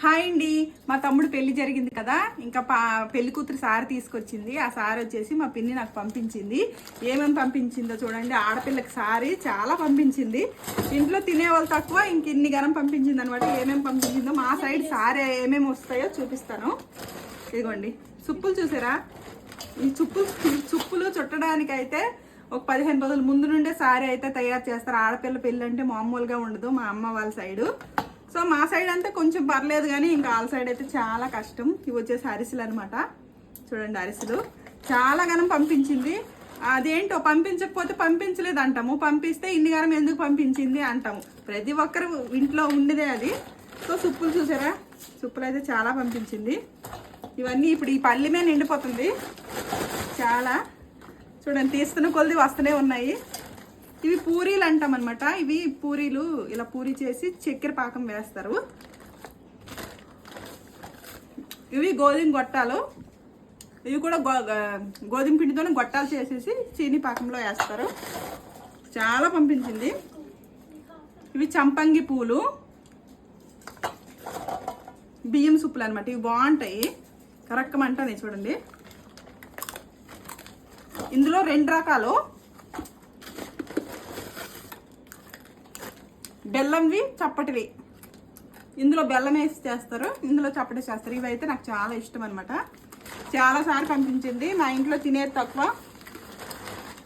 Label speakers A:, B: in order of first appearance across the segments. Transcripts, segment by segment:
A: Hi అండి. మా తమ్ముడు పెళ్ళి జరిగింది కదా. ఇంకా పా పెళ్ళి కూతురు సారి తీసుకొచ్చింది. ఆ సారి వచ్చేసి మా పిన్ని నాకు పంపించింది. ఏమేమి పంపించిందో చూడండి. ఆడపిల్లకి సారీ చాలా పంపించింది. ఇంట్లో తినేవాళ్ళు తక్కువ ఇంక ఇన్ని గనం పంపించింది అనమాట ఏమేమి పంపించిందో మా సైడ్ సారీ ఏమేమి వస్తాయో చూపిస్తాను. ఇదిగోండి. చుప్పులు చూసారా? ఈ చుప్పులు చుప్పులు చుట్టడానికి అయితే ఒక పదిహేను రోజుల ముందు నుండే సారీ అయితే తయారు చేస్తారు. ఆడపిల్ల పెళ్ళి అంటే మామూలుగా ఉండదు మా అమ్మ వాళ్ళ సైడు. సో మా సైడ్ అంతా కొంచెం పర్లేదు కానీ ఇంకా ఆల్ సైడ్ అయితే చాలా కష్టం. ఇవి వచ్చేసి అరిసెలు అనమాట చూడండి అరిసెలు. చాలా గనం పంపించింది. అదేంటో పంపించకపోతే పంపించలేదు అంటాము పంపిస్తే ఇన్ని గనం ఎందుకు పంపించింది అంటాము. ప్రతి ఒక్కరు ఇంట్లో ఉండేదే అది. సో సుప్పులు చూసారా? సుప్పులు అయితే చాలా పంపించింది. ఇవన్నీ ఇప్పుడు ఈ పల్లి మీద నిండిపోతుంది. చాలా. చూడండి తీస్తున్న కొద్ది వస్తూనే ఉన్నాయి. ఇవి పూరీలు అంటాం అనమాట ఇవి పూరీలు ఇలా పూరి చేసి చక్కెర పాకం వేస్తారు. ఇవి గోధుమ గొట్టాలు. ఇవి కూడా గో గోధుమ పిండితోనే గొట్టాలు చేసేసి చీని పాకంలో వేస్తారు. చాలా పంపించింది. ఇవి చంపంగి పూలు. బియ్యం సుప్పులు అనమాట ఇవి బాగుంటాయి. కరెక్ట్ అంటాయి చూడండి. ఇందులో రెండు రకాలు. బెల్లంవి చప్పటివి. ఇందులో బెల్లం వేసి చేస్తారు. ఇందులో చప్పటి చేస్తారు ఇవి అయితే నాకు చాలా ఇష్టం అనమాట చాలాసార్లు పంపించింది. మా ఇంట్లో తినేది తక్కువ.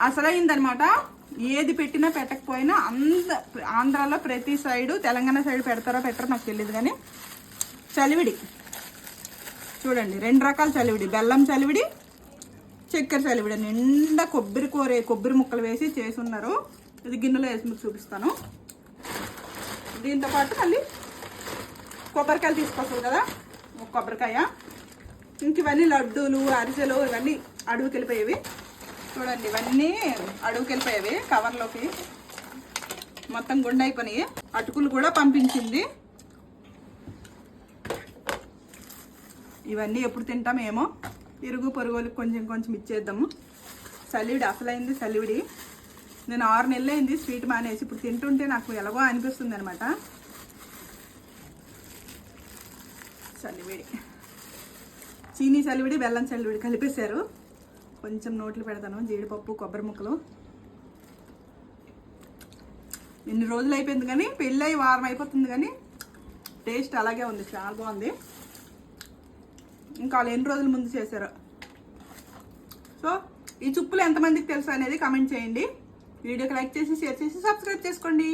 A: అసలైందనమాట ఏది పెట్టినా పెట్టకపోయినా అంద ఆంధ్రాలో ప్రతి సైడు తెలంగాణ సైడ్ పెడతారో పెట్టరో నాకు తెలియదు కానీ చలివిడి. చూడండి రెండు రకాల చలివిడి. బెల్లం చలివిడి చక్కెర చలివిడి. నిండా కొబ్బరి కూర కొబ్బరి ముక్కలు వేసి చేసి ఉన్నారు ఇది గిన్నెలో వేసి మీకు చూపిస్తాను. దీంతో పాటు మళ్ళీ కొబ్బరికాయలు తీసుకొస్తుంది కదా ఒక కొబ్బరికాయ. ఇంక ఇవన్నీ లడ్డూలు అరిసెలు ఇవన్నీ అడుగుకి వెళ్ళిపోయేవి. చూడండి ఇవన్నీ అడుగుకి వెళ్ళిపోయేవి కవర్లోకి. మొత్తం గుండె అయిపోయినాయి. అటుకులు కూడా పంపించింది. ఇవన్నీ ఎప్పుడు తింటామేమో ఇరుగు పొరుగులకు కొంచెం కొంచెం ఇచ్చేద్దాము. చలివిడి అసలైంది చలివిడి నేను ఆరు నెలలు అయింది స్వీట్ మానేసి. ఇప్పుడు తింటుంటే నాకు ఎలాగో అనిపిస్తుంది అనమాట చలివిడి. చీనీ చలివిడి బెల్లం చలివిడి కలిపేశారు. కొంచెం నోట్లు పెడతాను జీడిపప్పు కొబ్బరి ముక్కలు. ఎన్ని రోజులు అయిపోయింది కానీ పెళ్ళి వారం అయిపోతుంది కానీ టేస్ట్ అలాగే ఉంది చాలా బాగుంది. ఇంకా వాళ్ళు ఎన్ని రోజుల ముందు చేశారు? సో ఈ చుప్పులు ఎంతమందికి తెలుసు అనేది కమెంట్ చేయండి. వీడియోకి లైక్ చేసి షేర్ చేసి సబ్స్క్రైబ్ చేసుకోండి.